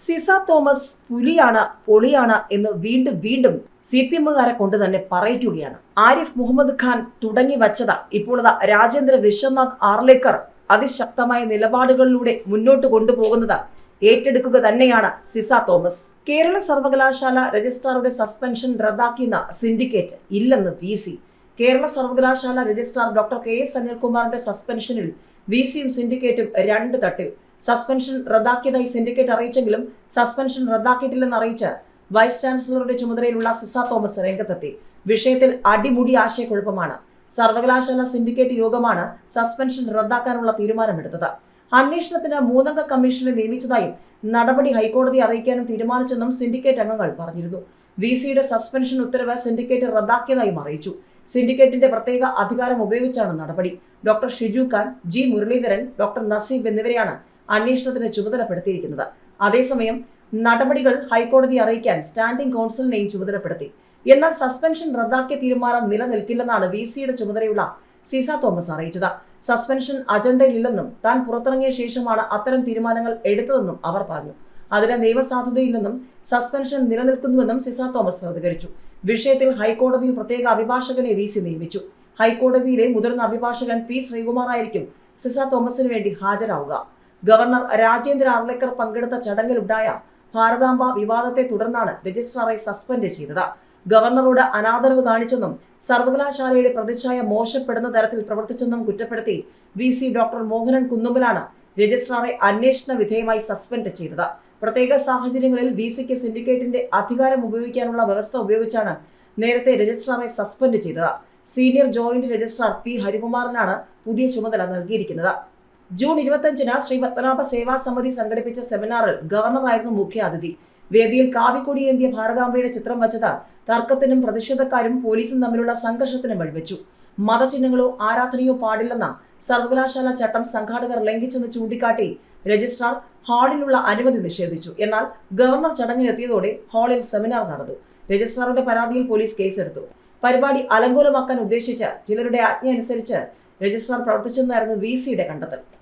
Ciza Thomas പുലിയാണ് പൊളിയാണ് എന്ന് വീണ്ടും വീണ്ടും സി പി എമ്മുകാരെ കൊണ്ട് തന്നെ പറയിക്കുകയാണ്. ആരിഫ് മുഹമ്മദ് ഖാൻ തുടങ്ങി വച്ചത്. ഇപ്പോൾ രാജേന്ദ്ര വിശ്വനാഥ് ആർലേക്കർ അതിശക്തമായ നിലപാടുകളിലൂടെ മുന്നോട്ട് കൊണ്ടുപോകുന്നത്. ഏറ്റെടുക്കുക തന്നെയാണ് സിസ തോമസ്. കേരള സർവകലാശാല രജിസ്ട്രാറുടെ സസ്പെൻഷൻ റദ്ദാക്കിയെന്ന സിൻഡിക്കേറ്റ് ഇല്ലെന്ന് വി സി. കേരള സർവകലാശാല രജിസ്ട്രാർ ഡോക്ടർ കെ എസ് അനിൽകുമാറിന്റെ സസ്പെൻഷനിൽ വി സിയും സിൻഡിക്കേറ്റും രണ്ട് തട്ടിൽ. സസ്പെൻഷൻ റദ്ദാക്കിയതായി സിൻഡിക്കേറ്റ് അറിയിച്ചെങ്കിലും സസ്പെൻഷൻ റദ്ദാക്കിയിട്ടില്ലെന്ന് അറിയിച്ച് വൈസ് ചാൻസലറുടെ ചുമതലയിലുള്ള സിസ തോമസ് രംഗത്തെത്തി. വിഷയത്തിൽ അടിമുടി ആശയക്കുഴപ്പമാണ്. സർവകലാശാല സിൻഡിക്കേറ്റ് യോഗമാണ് സസ്പെൻഷൻ റദ്ദാക്കാനുള്ള തീരുമാനമെടുത്തത്. അന്വേഷണത്തിന് മൂന്നംഗ കമ്മീഷനെ നിയമിച്ചതായും നടപടി ഹൈക്കോടതി അറിയിക്കാനും തീരുമാനിച്ചെന്നും സിൻഡിക്കേറ്റ് അംഗങ്ങൾ പറഞ്ഞിരുന്നു. വി സിയുടെ സസ്പെൻഷൻ ഉത്തരവ് സിൻഡിക്കേറ്റ് റദ്ദാക്കിയതായും അറിയിച്ചു. സിൻഡിക്കേറ്റിന്റെ പ്രത്യേക അധികാരം ഉപയോഗിച്ചാണ് നടപടി. Doctor Shiju Khan G Muraleedharan doctor Naseeb എന്നിവരെയാണ് അന്വേഷണത്തിന് ചുമതലപ്പെടുത്തിയിരിക്കുന്നത്. അതേസമയം നടപടികൾ ഹൈക്കോടതി അറിയിക്കാൻ സ്റ്റാൻഡിംഗ് കൗൺസിലിനെയും ചുമതലപ്പെടുത്തി. എന്നാൽ സസ്പെൻഷൻ റദ്ദാക്കിയ തീരുമാനം നിലനിൽക്കില്ലെന്നാണ് വി സിയുടെ ചുമതലയുള്ള സീസ തോമസ് അറിയിച്ചത്. സസ്പെൻഷൻ അജണ്ടയിലില്ലെന്നും താൻ പുറത്തിറങ്ങിയ ശേഷമാണ് അത്തരം തീരുമാനങ്ങൾ എടുത്തതെന്നും അവർ പറഞ്ഞു. അതിന് നിയമസാധുതയില്ലെന്നും സസ്പെൻഷൻ നിലനിൽക്കുന്നുവെന്നും സിസ തോമസ് പ്രതികരിച്ചു. വിഷയത്തിൽ ഹൈക്കോടതിയിൽ പ്രത്യേക അഭിഭാഷകനെ വി സി നിയമിച്ചു. ഹൈക്കോടതിയിലെ മുതിർന്ന അഭിഭാഷകൻ പി ശ്രീകുമാർ ആയിരിക്കും സിസ തോമസിന് വേണ്ടി ഹാജരാവുക. ഗവർണർ രാജേന്ദ്ര ആർലേക്കർ പങ്കെടുത്ത ചടങ്ങിലുണ്ടായ ഭാരതാംബ വിവാദത്തെ തുടർന്നാണ് രജിസ്ട്രാറെ സസ്പെൻഡ് ചെയ്തത്. ഗവർണറോട് അനാദരവ് കാണിച്ചെന്നും സർവകലാശാലയുടെ പ്രതിച്ഛായ മോശപ്പെടുന്ന തരത്തിൽ പ്രവർത്തിച്ചെന്നും കുറ്റപ്പെടുത്തി വി സി ഡോക്ടർ മോഹനൻ കുന്നുമ്പലാണ് രജിസ്ട്രാറെ അന്വേഷണ വിധേയമായി സസ്പെൻഡ് ചെയ്തത്. പ്രത്യേക സാഹചര്യങ്ങളിൽ വി സിക്ക് സിൻഡിക്കേറ്റിന്റെ അധികാരം ഉപയോഗിക്കാനുള്ള വ്യവസ്ഥ ഉപയോഗിച്ചാണ് നേരത്തെ രജിസ്ട്രാറെ സസ്പെൻഡ് ചെയ്തത്. സീനിയർ ജോയിന്റ് രജിസ്ട്രാർ പി ഹരികുമാറിനാണ് പുതിയ ചുമതല നൽകിയിരിക്കുന്നത്. ജൂൺ ഇരുപത്തഞ്ചിന് ശ്രീ പത്മനാഭ സേവാ സമിതി സംഘടിപ്പിച്ച സെമിനാറിൽ ഗവർണറായിരുന്നു മുഖ്യ അതിഥി വേദിയിൽ കാവിക്കൊടിയേന്തിയ ഭാരതാംബയുടെ ചിത്രം വച്ചത് തർക്കത്തിനും പ്രതിഷേധക്കാരും പോലീസും തമ്മിലുള്ള സംഘർഷത്തിനും വഴിവെച്ചു. മതചിഹ്നങ്ങളോ ആരാധനയോ പാടില്ലെന്ന സർവകലാശാല ചട്ടം സംഘാടകർ ലംഘിച്ചെന്ന് ചൂണ്ടിക്കാട്ടി രജിസ്ട്രാർ ഹാളിലുള്ള അനുമതി നിഷേധിച്ചു. എന്നാൽ ഗവർണർ ചടങ്ങിനെത്തിയതോടെ ഹാളിൽ സെമിനാർ നടന്നു. രജിസ്ട്രാറുടെ പരാതിയിൽ പോലീസ് കേസെടുത്തു. പരിപാടി അലങ്കോലമാക്കാൻ ഉദ്ദേശിച്ച് ചിലരുടെ ആജ്ഞ അനുസരിച്ച് രജിസ്ട്രാർ പ്രവർത്തിച്ചെന്നായിരുന്നു വി സിയുടെ കണ്ടെത്തൽ.